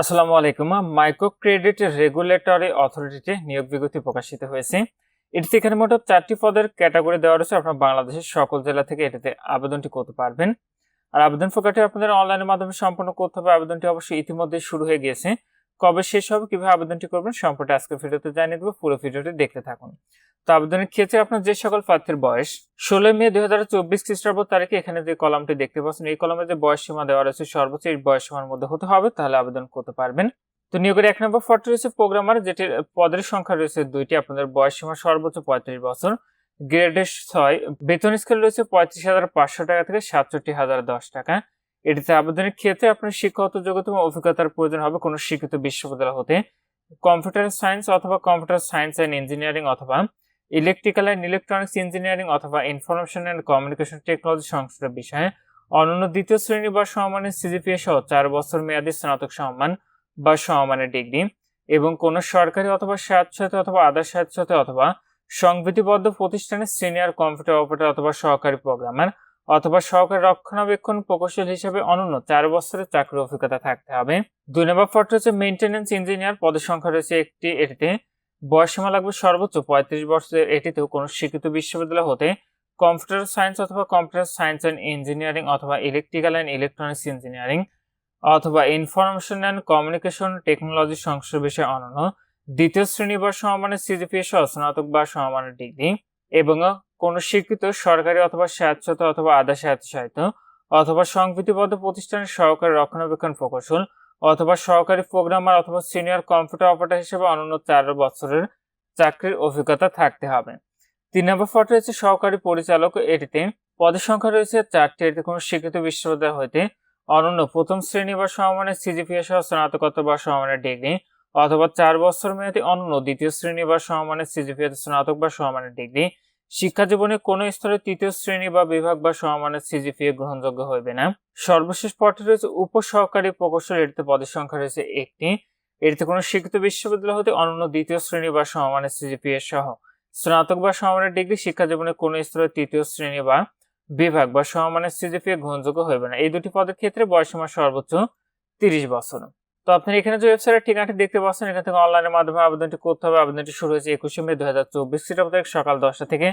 আসসালামু আলাইকুম micro credit regulatory অথরিটিতে নিয়োগ বিজ্ঞপ্তি প্রকাশিত হয়েছে। এটি এখানে মোট চারটি পদের ক্যাটাগরি দেওয়া রয়েছে। আপনার বাংলাদেশের সকল জেলা থেকে এটিতে আবেদনটি করতে পারবেন। আর আবেদন প্রক্রিয়াটি আপনাদের অনলাইনের মাধ্যমে সম্পন্ন করতে হবে। আবেদনটি অবশ্যই ইতিমধ্যে শুরু হয়ে গিয়েছে। কবে শেষ হবে, কীভাবে আবেদনটি করবেন সম্পর্কে আজকে ভিডিওতে জানিয়ে দেবো, পুরো ভিডিওটি দেখতে থাকুন। তো আবেদনের ক্ষেত্রে আপনার যে সকল প্রার্থীর বয়স, ষোলোই মে দুই হাজার চব্বিশ খ্রিস্টাব্দ তারিখে এখানে যে কলামটি দেখতে পাচ্ছেন, এই কলমে যে বয়স সীমা দেওয়া রয়েছে, সর্বোচ্চ এই বয়স সীমার মধ্যে হতে হবে, তাহলে আবেদন করতে পারবেন। তো নিয়োগের এক নম্বর ফটো রয়েছে প্রোগ্রামার, যেটির পদের সংখ্যা রয়েছে দুইটি, আপনাদের বয়স সীমা সর্বোচ্চ পঁয়ত্রিশ বছর গ্রেডে ছয়, বেতন স্কেল রয়েছে পঁয়ত্রিশ হাজার পাঁচশো টাকা থেকে সাতষট্টি হাজার দশ টাকা। এটিতে আবেদনের ক্ষেত্রে আপনার শিক্ষাগত যোগ্যতা এবং অভিজ্ঞতার প্রয়োজন হবে কোনো শিক্ষিত বিশ্ববিদ্যালয় হতে। কম্পিউটার সায়েন্স অথবা কম্পিউটার সায়েন্স অ্যান্ড ইঞ্জিনিয়ারিং অথবা ইলেকট্রিক্যাল অ্যান্ড ইলেকট্রনিক্স ইঞ্জিনিয়ারিং অথবা ইনফরমেশন অ্যান্ড কমিউনিকেশন টেকনোলজি সংশ্লিষ্ট বিষয়ে অনন্য দ্বিতীয় শ্রেণি বা সমমানের সিজিপিএ সহ চার বছর মেয়াদী স্নাতক সম্মান বা সমমানের ডিগ্রি এবং কোন সরকারি অথবা স্বায়ত্তশাসিত অথবা আধা স্বায়ত্তশাসিত অথবা সংবিধিবদ্ধ প্রতিষ্ঠানের সিনিয়র কম্পিউটার অপারেটর অথবা সহকারী প্রোগ্রামার অথবা সহকারী রক্ষণাবেক্ষণ প্রকৌশল হিসেবে অনন্য চার বছরের চাকরির অভিজ্ঞতা থাকতে হবে। দুই নম্বর পদটি হচ্ছে মেইনটেনেন্স ইঞ্জিনিয়ার পদের সংখ্যা রয়েছে একটি এটিতে। বয়সীমা লাগবে সর্বোচ্চ পঁয়ত্রিশ বছরের। এটিতেও কোনো শিক্ষিত বিশ্ববিদ্যালয় হতে কম্পিউটার সায়েন্স অথবা কম্পিউটার সায়েন্স অ্যান্ড ইঞ্জিনিয়ারিং অথবা ইলেকট্রিক্যাল অ্যান্ড ইলেকট্রনিক্স ইঞ্জিনিয়ারিং অথবা ইনফরমেশন অ্যান্ড কমিউনিকেশন টেকনোলজি সংশ্লিষ্ট বিষয়ে অনন্য। দ্বিতীয় শ্রেণি বা সমমানের সিজিপিএ সহ স্নাতক বা সমমানের ডিগ্রি এবং কোনো স্বীকৃত সরকারি অথবা স্বায়ত্তশাসিত অথবা আধা স্বায়ত্তশাসিত অথবা সংবিধিবদ্ধ প্রতিষ্ঠানের সহকারী রক্ষণাবেক্ষণ প্রকৌশল অথবা সহকারী প্রোগ্রামার অথবা সিনিয়র কম্পিউটার অপারেটর হিসেবে অনন্য চার বছরের চাকরির অভিজ্ঞতা থাকতে হবে। তিন নম্বর ফটো রয়েছে সহকারী পরিচালক। এটিতে পদের সংখ্যা রয়েছে চারটি। এটিতে কোনো স্বীকৃত বিশ্ববিদ্যালয় হইতে অনন্য প্রথম শ্রেণি বা সমমানের সিজিপিএ সহ স্নাতকোত্তর বা সমমানের ডিগ্রি অথবা চার বছর মেয়াদী অনন্য দ্বিতীয় শ্রেণি বা সমমানের সিজিপিএ স্নাতক বা সমমানের ডিগ্রি শিক্ষা জীবনে কোনো স্তরে তৃতীয় শ্রেণি বা বিভাগ বা সমমানের সিজিপিএ গ্রহণযোগ্য হইবে না। সর্বশেষ পদটি রয়েছে উপসহকারী প্রকৌশল এটিতে পদের সংখ্যা রয়েছে একটি। এটিতে কোনো শিক্ষিত বিশ্ববিদ্যালয় হতে অনন্য দ্বিতীয় শ্রেণি বা সমমানের সিজিপিএ সহ। স্নাতক বা সমমানের ডিগ্রি শিক্ষা জীবনে কোনো স্তরে তৃতীয় শ্রেণি বা বিভাগ বা সমমানের সিজিপিএ গ্রহণযোগ্য হইবে না। এই দুটি পদের ক্ষেত্রে বয়সীমা সর্বোচ্চ তিরিশ বছর। তো আপনি এখানে যে ওয়েবসাইটের ঠিকানাটি দেখতে পাচ্ছেন, এখান থেকে অনলাইনের মাধ্যমে আবেদনটি করতে হবে। আবেদনটি শুরু হয়েছে একুশে মে দুই হাজার চব্বিশ খ্রিস্টাব্দ তারিখ সকাল দশটা থেকে।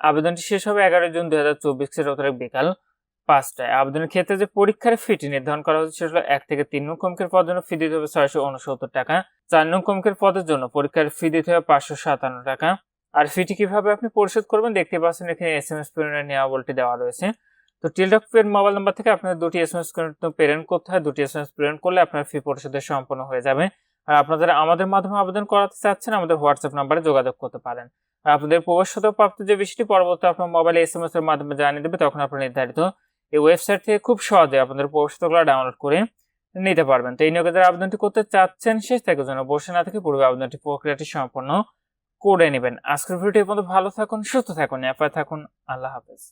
আবেদনটি শেষ হবে এগারো জুন দুই হাজার চব্বিশ খ্রিস্টাব্দ তারিখ বিকাল পাঁচটায়। আবেদনের ক্ষেত্রে যে পরীক্ষার ফিটি নির্ধারণ করা হচ্ছে সেটা হলো এক থেকে তিন নং কমকের পদের জন্য ফি দিতে হবে ছয়শো উনসত্তর টাকা। চার নং কমকের পদের জন্য পরীক্ষার ফি দিতে হবে পাঁচশো সাতান্ন টাকা। আর ফিটি কীভাবে আপনি পরিশোধ করবেন, দেখতে পাচ্ছেন এখানে এস এম এস প্রেরণের নেওয়াবলটি দেওয়া রয়েছে। তো টেলডক পের মোবাইল নাম্বার থেকে আপনার দুটি এস এম এস প্রেরণ করতে হয়। দুটি এস এম এস প্রেরণ করলে আপনার ফি পরিশোধের সম্পন্ন হয়ে যাবে। আর আপনারা আমাদের মাধ্যমে আবেদন করাতে চাচ্ছেন, আমাদের হোয়াটসঅ্যাপ নাম্বারে যোগাযোগ করতে পারেন। আর আপনাদের প্রবেশগত প্রাপ্ত যে বিষয়টি, পরবর্তী আপনার মোবাইলে এস এম এস এর মাধ্যমে জানিয়ে দেবে, তখন আপনার নির্ধারিত এই ওয়েবসাইট থেকে খুব সহজে আপনাদের প্রবেশগতগুলো ডাউনলোড করে নিতে পারবেন। তো এই নিয়োগে যারা আবেদনটি করতে চাচ্ছেন শেষ থেকে জন্য বসে না থেকে পূর্বে আবেদনটি প্রক্রিয়াটি সম্পন্ন করে নেবেন। আজকের ভিডিওটি পর্যন্ত। ভালো থাকুন, সুস্থ থাকুন অ্যাপায় থাকুন। আল্লাহ হাফেজ।